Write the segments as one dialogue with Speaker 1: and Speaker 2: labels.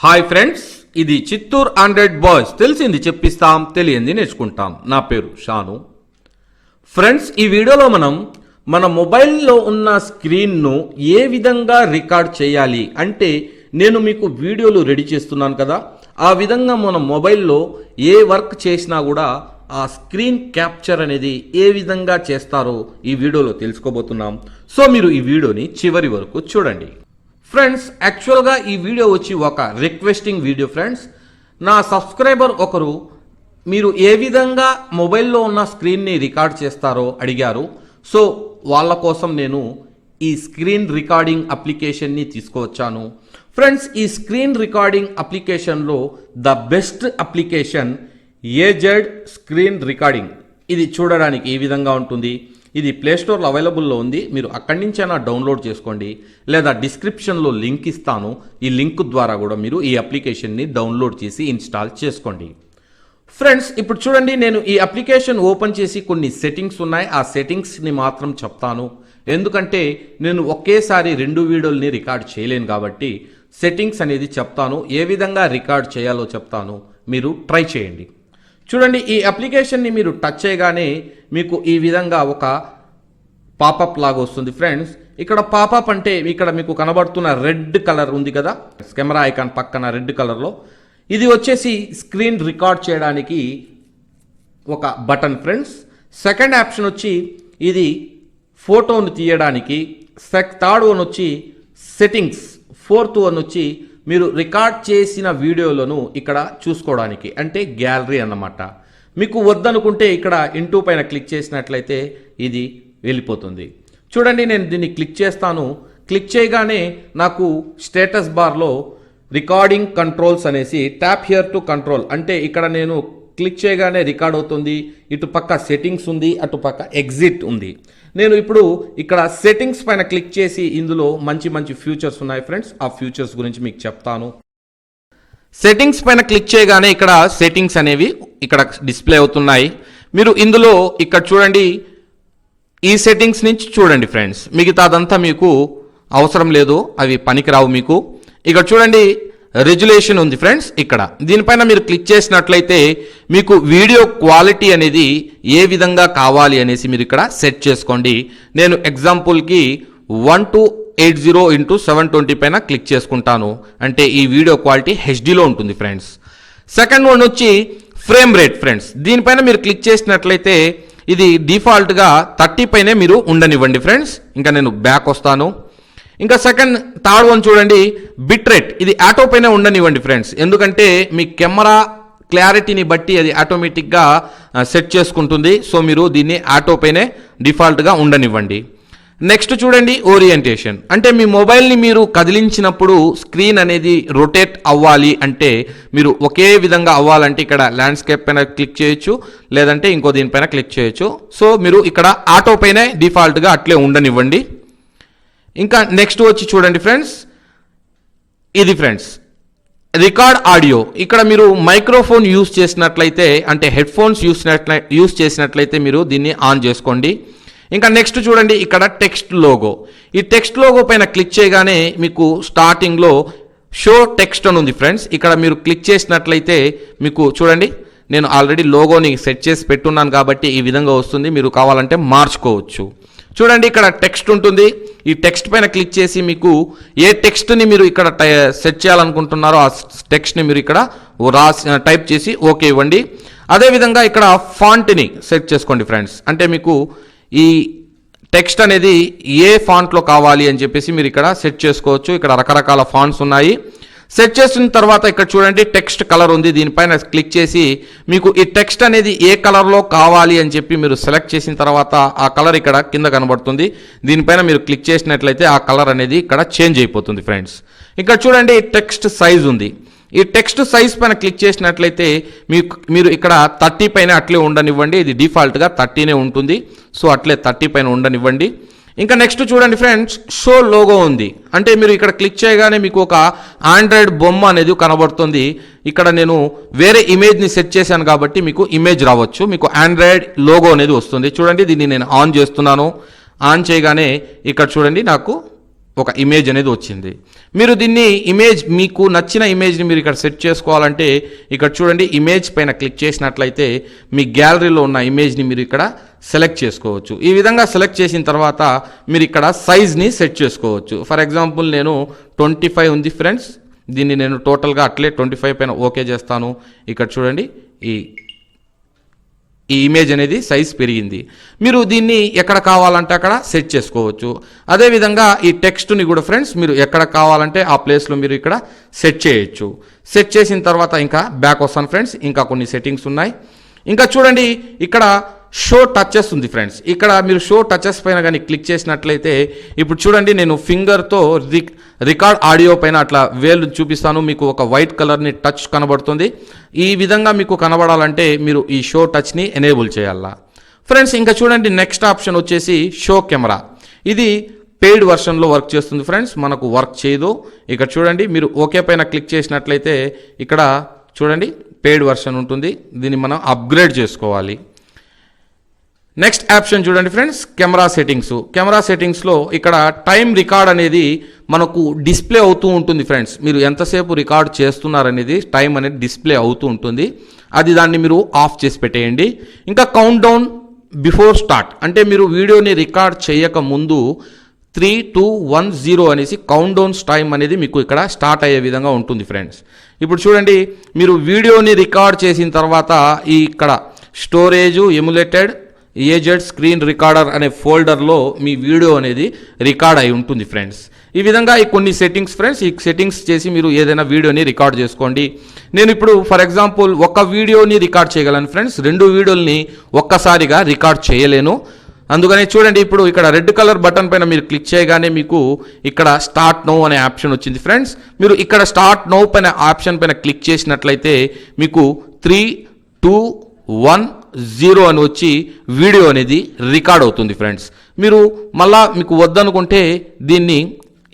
Speaker 1: Hi friends ఇది Chittoor Android boys. తెలిసింది చెప్పిస్తాం తెలియంది నేర్చుకుంటాం. నా పేరు షాను. ఫ్రెండ్స్ ఈ వీడియోలో మనం మన మొబైల్లో ఉన్న స్క్రీన్ను ఏ విధంగా రికార్డ్ చేయాలి అంటే నేను మీకు వీడియోలు రెడీ చేస్తున్నాను కదా. ఆ విధంగా మన మొబైల్లో ఏ వర్క్ చేసినా కూడా ఆ స్క్రీన్ క్యాప్చర్ అనేది ఏ విధంగా చేస్తారో ఈ వీడియోలో తెలుసుకోబోతున్నాం. సో మీరు ఈ వీడియోని చివరి వరకు చూడండి. ఫ్రెండ్స్ యాక్చువల్గా ఈ వీడియో వచ్చి ఒక రిక్వెస్టింగ్ వీడియో ఫ్రెండ్స్ నా సబ్స్క్రైబర్ ఒకరు మీరు ఏ విధంగా మొబైల్లో ఉన్న స్క్రీన్ని రికార్డ్ చేస్తారో అడిగారు. సో వాళ్ళ కోసం నేను ఈ స్క్రీన్ రికార్డింగ్ అప్లికేషన్ని తీసుకువచ్చాను. ఫ్రెండ్స్ ఈ స్క్రీన్ రికార్డింగ్ అప్లికేషన్లో the best application AZ screen recording ఇది చూడడానికి ఈ విధంగా ఉంటుంది. ఇది ప్లేస్టోర్లో అవైలబుల్లో ఉంది. మీరు అక్కడి నుంచైనా డౌన్లోడ్ చేసుకోండి. లేదా డిస్క్రిప్షన్లో లింక్ ఇస్తాను. ఈ లింక్ ద్వారా కూడా మీరు ఈ అప్లికేషన్ని డౌన్లోడ్ చేసి ఇన్స్టాల్ చేసుకోండి. ఫ్రెండ్స్ ఇప్పుడు చూడండి నేను ఈ అప్లికేషన్ ఓపెన్ చేసి కొన్ని సెట్టింగ్స్ ఉన్నాయి. ఆ సెట్టింగ్స్ని మాత్రం చెప్తాను. ఎందుకంటే నేను ఒకేసారి రెండు వీడియోల్ని రికార్డ్ చేయలేను కాబట్టి సెట్టింగ్స్ అనేది చెప్తాను. ఏ విధంగా రికార్డ్ చేయాలో చెప్తాను. మీరు ట్రై చేయండి. చూడండి ఈ అప్లికేషన్ని మీరు టచ్ చేయగానే మీకు ఈ విధంగా ఒక పాపప్ లాగా వస్తుంది. ఫ్రెండ్స్ ఇక్కడ పాపప్ అంటే ఇక్కడ మీకు కనబడుతున్న రెడ్ కలర్ ఉంది కదా? కెమెరా ఐకాన్ పక్కన రెడ్ కలర్లో. ఇది వచ్చేసి స్క్రీన్ రికార్డ్ చేయడానికి ఒక బటన్ ఫ్రెండ్స్. సెకండ్ ఆప్షన్ వచ్చి ఇది ఫోటోను తీయడానికి సెక్ థర్డ్ వన్ వచ్చి సెట్టింగ్స్ ఫోర్త్ వన్ వచ్చి మీరు రికార్డ్ చేసిన వీడియోలను ఇక్కడ చూసుకోవడానికి అంటే గ్యాలరీ అన్నమాట. మీకు వద్దనుకుంటే ఇక్కడ ఇంటూ పైన క్లిక్ చేసినట్లయితే ఇది వెళ్ళిపోతుంది. చూడండి నేను దీన్ని క్లిక్ చేస్తాను. క్లిక్ చేయగానే నాకు స్టేటస్ బార్లో రికార్డింగ్ కంట్రోల్స్ అనేసి ట్యాప్ హియర్ టు కంట్రోల్ అంటే ఇక్కడ నేను క్లిక్ చేయగానే రికార్డ్ అవుతుంది. ఇటు పక్క సెట్టింగ్స్ ఉంది అటు పక్క ఎగ్జిట్ ఉంది. నేను ఇప్పుడు ఇక్కడ సెట్టింగ్స్ పైన క్లిక్ చేసి ఇందులో మంచి మంచి ఫ్యూచర్స్ ఉన్నాయి ఫ్రెండ్స్. ఆ ఫ్యూచర్స్ గురించి మీకు చెప్తాను. సెట్టింగ్స్ పైన క్లిక్ చేయగానే ఇక్కడ సెట్టింగ్స్ అనేవి ఇక్కడ డిస్ప్లే అవుతున్నాయి. మీరు ఇందులో ఇక్కడ చూడండి. ఈ సెట్టింగ్స్ నుంచి చూడండి ఫ్రెండ్స్. మిగతాదంతా మీకు అవసరం లేదు. అవి పనికిరావు మీకు. ఇక్కడ చూడండి. రెజులేషన్ ఉంది ఫ్రెండ్స్ ఇక్కడ. దీనిపైన మీరు క్లిక్ చేసినట్లయితే మీకు వీడియో క్వాలిటీ అనేది ఏ విధంగా కావాలి అనేసి మీరు ఇక్కడ సెట్ చేసుకోండి. నేను ఎగ్జాంపుల్కి one two eight zero into seven twenty పైన క్లిక్ చేసుకుంటాను. అంటే ఈ వీడియో క్వాలిటీ హెచ్డీలో ఉంటుంది ఫ్రెండ్స్ సెకండ్ వన్ వచ్చి ఫ్రేమ్ రేట్ ఫ్రెండ్స్ దీనిపైన మీరు క్లిక్ చేసినట్లయితే ఇది డిఫాల్ట్గా థర్టీ పైనే మీరు ఉండనివ్వండి ఫ్రెండ్స్ ఇంకా నేను బ్యాక్ వస్తాను. ఇంకా సెకండ్ థర్డ్ వన్ చూడండి. బిట్ రేట్ ఇది ఆటో పైన ఉండనివ్వండి ఫ్రెండ్స్ ఎందుకంటే మీ కెమెరా క్లారిటీని బట్టి అది ఆటోమేటిక్గా సెట్ చేసుకుంటుంది. సో మీరు దీన్ని ఆటో పైనే డిఫాల్ట్గా ఉండనివ్వండి. నెక్స్ట్ చూడండి ఓరియంటేషన్ అంటే మీ మొబైల్ని మీరు కదిలించినప్పుడు స్క్రీన్ అనేది రొటేట్ అవ్వాలి అంటే మీరు ఒకే విధంగా అవ్వాలంటే ఇక్కడ ల్యాండ్స్కేప్ పైన క్లిక్ చేయొచ్చు లేదంటే ఇంకో దీనిపైన క్లిక్ చేయొచ్చు. సో మీరు ఇక్కడ ఆటో పైనే డిఫాల్ట్గా అట్లే ఉండనివ్వండి. ఇంకా నెక్స్ట్ వచ్చి చూడండి ఫ్రెండ్స్ ఇది ఫ్రెండ్స్ రికార్డ్ ఆడియో. ఇక్కడ మీరు మైక్రోఫోన్ యూస్ చేసినట్లయితే అంటే హెడ్ ఫోన్స్ యూస్ యూస్ చేసినట్లయితే మీరు దీన్ని ఆన్ చేసుకోండి. ఇంకా నెక్స్ట్ చూడండి ఇక్కడ టెక్స్ట్ లోగో ఈ టెక్స్ట్ లోగో పైన క్లిక్ చేయగానే మీకు స్టార్టింగ్లో షో టెక్స్ట్ అని ఉంది ఫ్రెండ్స్ ఇక్కడ మీరు క్లిక్ చేసినట్లయితే మీకు చూడండి నేను ఆల్రెడీ లోగోని సెట్ చేసి పెట్టున్నాను కాబట్టి ఈ విధంగా వస్తుంది. మీరు కావాలంటే మార్చుకోవచ్చు. చూడండి ఇక్కడ టెక్స్ట్ ఉంటుంది. ఈ టెక్స్ట్ పైన క్లిక్ చేసి మీకు ఏ టెక్స్ట్ని మీరు ఇక్కడ టై సెట్ చేయాలనుకుంటున్నారో ఆ టెక్స్ట్ని మీరు ఇక్కడ రాసి టైప్ చేసి ఓకే ఇవ్వండి. అదేవిధంగా ఇక్కడ ఫాంట్ని సెట్ చేసుకోండి ఫ్రెండ్స్ అంటే మీకు ఈ టెక్స్ట్ అనేది ఏ ఫాంట్లో కావాలి అని చెప్పేసి మీరు ఇక్కడ సెట్ చేసుకోవచ్చు. ఇక్కడ రకరకాల ఫాంట్స్ ఉన్నాయి. సెట్ చేసిన తర్వాత ఇక్కడ చూడండి టెక్స్ట్ కలర్ ఉంది. దీనిపైన క్లిక్ చేసి మీకు ఈ టెక్స్ట్ అనేది ఏ కలర్లో కావాలి అని చెప్పి మీరు సెలెక్ట్ చేసిన తర్వాత ఆ కలర్ ఇక్కడ కింద కనబడుతుంది. దీనిపైన మీరు క్లిక్ చేసినట్లయితే ఆ కలర్ అనేది ఇక్కడ చేంజ్ అయిపోతుంది ఫ్రెండ్స్ ఇక్కడ చూడండి టెక్స్ట్ సైజ్ ఉంది. ఈ టెక్స్ట్ సైజ్ పైన క్లిక్ చేసినట్లయితే మీకు మీరు ఇక్కడ థర్టీ పైన అట్లే ఉండనివ్వండి. ఇది డిఫాల్ట్గా థర్టీనే ఉంటుంది. సో అట్లే థర్టీ పైన ఉండనివ్వండి. ఇంకా నెక్స్ట్ చూడండి ఫ్రెండ్స్ షో లోగో ఉంది. అంటే మీరు ఇక్కడ క్లిక్ చేయగానే మీకు ఒక ఆండ్రాయిడ్ బొమ్మ అనేది కనబడుతుంది. ఇక్కడ నేను వేరే ఇమేజ్ని సెట్ చేశాను కాబట్టి మీకు ఇమేజ్ రావచ్చు. మీకు ఆండ్రాయిడ్ లోగో అనేది వస్తుంది. చూడండి దీన్ని నేను ఆన్ చేస్తున్నాను. ఆన్ చేయగానే ఇక్కడ చూడండి నాకు ఒక ఇమేజ్ అనేది వచ్చింది. మీరు దీన్ని ఇమేజ్ మీకు నచ్చిన ఇమేజ్ని మీరు ఇక్కడ సెట్ చేసుకోవాలంటే ఇక్కడ చూడండి ఇమేజ్ పైన క్లిక్ చేసినట్లయితే మీ గ్యాలరీలో ఉన్న ఇమేజ్ని మీరు ఇక్కడ సెలెక్ట్ చేసుకోవచ్చు. ఈ విధంగా సెలెక్ట్ చేసిన తర్వాత మీరు ఇక్కడ సైజ్ని సెట్ చేసుకోవచ్చు. ఫర్ ఎగ్జాంపుల్ నేను ట్వంటీ ఫైవ్ ఉంది ఫ్రెండ్స్ దీన్ని నేను టోటల్గా అట్లే ట్వంటీ ఫైవ్ పైన ఓకే చేస్తాను. ఇక్కడ చూడండి ఈ ఈ ఇమేజ్ అనేది సైజ్ పెరిగింది. మీరు దీన్ని ఎక్కడ కావాలంటే అక్కడ సెట్ చేసుకోవచ్చు. అదేవిధంగా ఈ టెక్స్ట్ని కూడా ఫ్రెండ్స్ మీరు ఎక్కడ కావాలంటే ఆ ప్లేస్లో మీరు ఇక్కడ సెట్ చేయొచ్చు. సెట్ చేసిన తర్వాత ఇంకా బ్యాక్ వస్తాను ఫ్రెండ్స్ ఇంకా కొన్ని సెట్టింగ్స్ ఉన్నాయి. ఇంకా చూడండి ఇక్కడ షో టచెస్ ఉంది ఫ్రెండ్స్ ఇక్కడ మీరు షో టచెస్ పైన కానీ క్లిక్ చేసినట్లయితే ఇప్పుడు చూడండి నేను ఫింగర్తో రిక్ రికార్డ్ ఆడియో పైన అట్లా వేలు చూపిస్తాను. మీకు ఒక వైట్ కలర్ని టచ్ కనబడుతుంది. ఈ విధంగా మీకు కనబడాలంటే మీరు ఈ షో టచ్ని ఎనేబుల్ చేయాలా. ఫ్రెండ్స్ ఇంకా చూడండి నెక్స్ట్ ఆప్షన్ వచ్చేసి షో కెమెరా ఇది పెయిడ్ వర్షన్లో వర్క్ చేస్తుంది ఫ్రెండ్స్ మనకు వర్క్ చేయదు. ఇక్కడ చూడండి మీరు ఓకే పైన క్లిక్ చేసినట్లయితే ఇక్కడ చూడండి పెయిడ్ వర్షన్ ఉంటుంది. దీన్ని మనం అప్గ్రేడ్ చేసుకోవాలి. నెక్స్ట్ ఆప్షన్ చూడండి ఫ్రెండ్స్ కెమెరా సెట్టింగ్స్ కెమెరా సెట్టింగ్స్లో ఇక్కడ టైం రికార్డ్ అనేది మనకు డిస్ప్లే అవుతూ ఉంటుంది ఫ్రెండ్స్ మీరు ఎంతసేపు రికార్డ్ చేస్తున్నారనేది టైం అనేది డిస్ప్లే అవుతూ ఉంటుంది. అది దాన్ని మీరు ఆఫ్ చేసి పెట్టేయండి. ఇంకా కౌంట్ డౌన్ బిఫోర్ స్టార్ట్ అంటే మీరు వీడియోని రికార్డ్ చేయక ముందు త్రీ టూ వన్ జీరో అనేసి కౌంట్ డౌన్స్ టైం అనేది మీకు ఇక్కడ స్టార్ట్ అయ్యే విధంగా ఉంటుంది ఫ్రెండ్స్ ఇప్పుడు చూడండి మీరు వీడియోని రికార్డ్ చేసిన తర్వాత ఈ ఇక్కడ storage emulated AZ screen recorder అనే ఫోల్డర్లో మీ వీడియో అనేది రికార్డ్ అయి ఉంటుంది ఫ్రెండ్స్ ఈ విధంగా ఈ కొన్ని సెట్టింగ్స్ ఫ్రెండ్స్ ఈ సెట్టింగ్స్ చేసి మీరు ఏదైనా వీడియోని రికార్డ్ చేసుకోండి. నేను ఇప్పుడు ఫర్ ఎగ్జాంపుల్ ఒక వీడియోని రికార్డ్ చేయగలను ఫ్రెండ్స్ రెండు వీడియోల్ని ఒక్కసారిగా రికార్డ్ చేయలేను. అందుకని చూడండి ఇప్పుడు ఇక్కడ రెడ్ కలర్ బటన్ పైన మీరు క్లిక్ చేయగానే మీకు ఇక్కడ స్టార్ట్ నో అనే ఆప్షన్ వచ్చింది ఫ్రెండ్స్ మీరు ఇక్కడ స్టార్ట్ నో పైన ఆప్షన్ పైన క్లిక్ చేసినట్లయితే మీకు త్రీ టూ వన్ జీరో అని వచ్చి వీడియో అనేది రికార్డ్ అవుతుంది ఫ్రెండ్స్ మీరు మళ్ళా మీకు వద్దనుకుంటే దీన్ని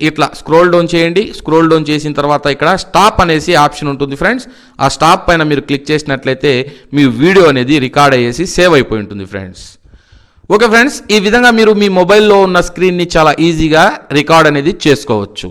Speaker 1: ఇట్లా స్క్రోల్ డౌన్ చేయండి. స్క్రోల్ డౌన్ చేసిన తర్వాత ఇక్కడ స్టాప్ అనేసి ఆప్షన్ ఉంటుంది ఫ్రెండ్స్ ఆ స్టాప్ పైన మీరు క్లిక్ చేసినట్లయితే మీ వీడియో అనేది రికార్డ్ అయ్యేసి సేవ్ అయిపోయి ఉంటుంది ఫ్రెండ్స్ ఓకే ఫ్రెండ్స్ ఈ విధంగా మీరు మీ మొబైల్లో ఉన్న స్క్రీన్ని చాలా ఈజీగా రికార్డ్ అనేది చేసుకోవచ్చు.